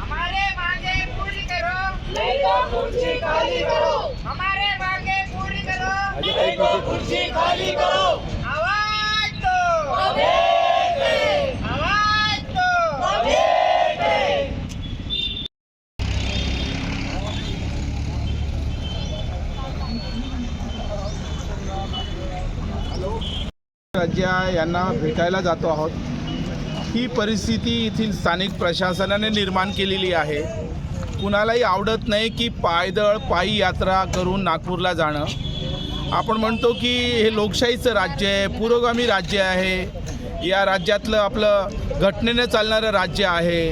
हमारे मांगे पूरी करो। नहीं तो कुर्सी खाली करो। हमारे मांगे पूरी करो। नहीं तो कुर्सी खाली करो। आवाज दो। अबे आवाज दो। अबे राज्या यांना भेटायला जातो आहोत. ही परिस्थिती येथील स्थानिक प्रशासनाने निर्माण केलेली आहे. कुणालाही आवडत नाही की पायदळ पायी यात्रा करून नागपूरला जाणं. आपण म्हणतो की हे लोकशाहीचं राज्य आहे पुरोगामी राज्य आहे. या राज्यातलं आपलं घटनेने चालणारं राज्य आहे.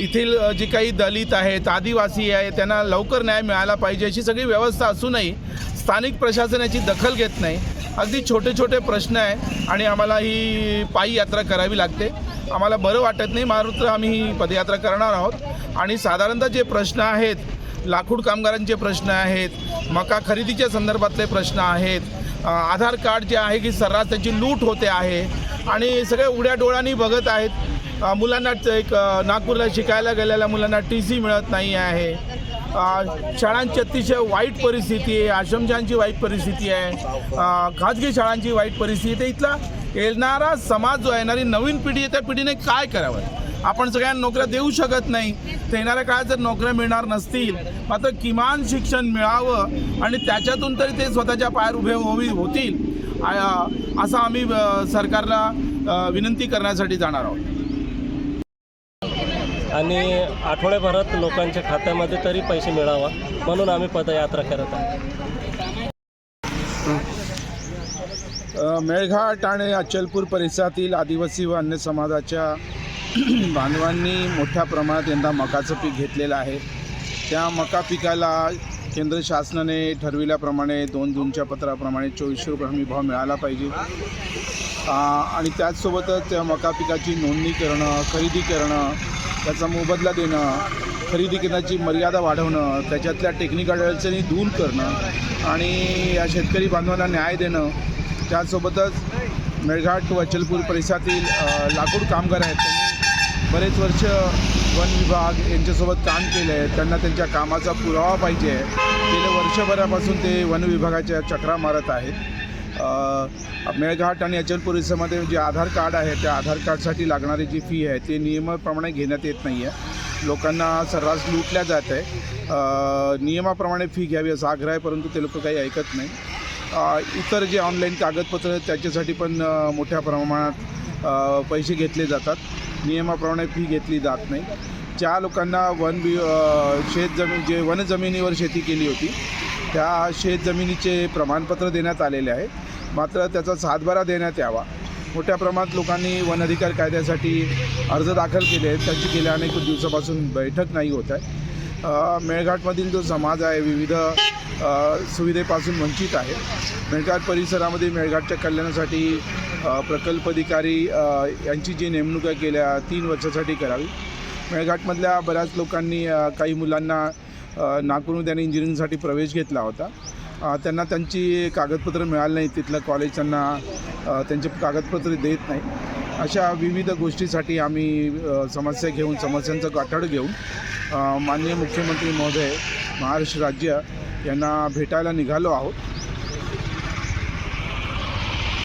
येथील जे काही दलित आहेत आदिवासी आहे त्यांना लवकर न्याय मिळाला पाहिजे अशी सगळी व्यवस्था असूनही स्थानिक प्रशासनाची दखल घेत नाही. अगदी छोटे छोटे प्रश्न आहे आणि आम्हाला ही पायी यात्रा करावी लागते. आम्हाला बरं वाटत नाही मात्र आम्ही ही पदयात्रा करणार आहोत. आणि साधारणतः जे प्रश्न आहेत लाकूड कामगारांचे प्रश्न आहेत मका खरेदीच्या संदर्भातले प्रश्न आहेत आधार कार्ड जे आहे की सर्रास त्याची लूट होते आहे आणि सगळे उड्या डोळ्यांनी बघत आहेत मुलांना एक नागपूरला शिकायला गेलेल्या मुलांना टी सी मिळत नाही आहे. शाळांची अतिशय वाईट परिस्थिती आहे आश्रमशांची वाईट परिस्थिती आहे खाजगी शाळांची वाईट परिस्थिती आहे. इथला येणारा समाज जो येणारी नवीन पिढी आहे त्या पिढीने काय करावं? आपण सगळ्यांना नोकऱ्या देऊ शकत नाही. तर येणाऱ्या काळात जर नोकऱ्या मिळणार नसतील मात्र किमान शिक्षण मिळावं आणि त्याच्यातून तरी ते स्वतःच्या पायावर उभे होवी होतील असं आम्ही सरकारला विनंती करण्यासाठी जाणार आहोत. आणि आठवड्याभरात लोकांच्या खात्यामध्ये तरी पैसे मिळावा म्हणून आम्ही पदयात्रा करत आहोत. मेळघाट आणि अचलपूर परिसरातील आदिवासी व अन्य समाजाच्या बांधवांनी मोठ्या प्रमाणात यंदा मकाचं पीक घेतलेलं आहे. त्या मका पिकाला केंद्र शासनाने ठरविल्याप्रमाणे दोन जूनच्या पत्राप्रमाणे चोवीसशे रुपये हमी भाव मिळाला पाहिजे. आणि त्याचसोबतच त्या मका पिकाची नोंदणी करणं खरेदी करणं त्याचा मोबदला देणं खरेदी केंद्राची मर्यादा वाढवणं त्याच्यातल्या टेक्निकल अडचणी दूर करणं आणि या शेतकरी बांधवांना न्याय देणं त्यासोबतच मेळघाट व अचलपूर परिसरातील लाकूड कामगार आहेत. त्यांनी बरेच वर्ष वन विभाग यांच्यासोबत काम केलं आहे त्यांना त्यांच्या कामाचा पुरावा पाहिजे गेल्या वर्षभरापासून ते वन विभागाच्या चक्रा मारत आहेत. मेळघाट आणि अचलपूर परिसरामध्ये जे आधार कार्ड आहे त्या आधार कार्डसाठी लागणारी जी फी आहे ती नियमाप्रमाणे घेण्यात येत नाही आहे लोकांना सर्रास लुटल्या जात आहे. नियमाप्रमाणे फी घ्यावी असा आग्रह आहे परंतु ते लोक काही ऐकत नाही. इतर जे ऑनलाईन कागदपत्र आहेत त्याच्यासाठी पण मोठ्या प्रमाणात पैसे घेतले जातात. नियमाप्रमाणे फी घेतली जात नाही. ज्या लोकांना वन वि शेतजमीन शेत जमीन जे वनजमिनीवर शेती केली होती त्या शेतजमिनीचे प्रमाणपत्र देण्यात आलेले आहे. मात्र त्याचा सातबारा देण्यात यावा. मोठ्या प्रमाणात लोकांनी वन अधिकार कायद्यासाठी अर्ज दाखल केले आहेत. त्यांची गेल्या अनेक दिवसापासून बैठक नाही होत आहे. मेळघाटमधील जो समाज आहे विविध सुविधेपासून वंचित आहे. मेळघाट परिसरामध्ये मेळघाटच्या कल्याणासाठी प्रकल्प अधिकारी यांची जी नेमणूक केल्या तीन वर्षासाठी करावी. मेळघाटमधल्या बऱ्याच लोकांनी काही मुलांना नागपूरमध्ये त्यांनी इंजिनिअरिंगसाठी प्रवेश घेतला होता. त्यांना त्यांची कागदपत्रं मिळाली नाही तिथलं कॉलेज त्यांना त्यांचे कागदपत्र देत नाही अशा विविध गोष्टीसाठी आम्ही समस्या घेऊन समस्यांचं गाठड घेऊन माननीय मुख्यमंत्री महोदय महाराष्ट्र राज्य यांना भेटायला निघालो आहोत.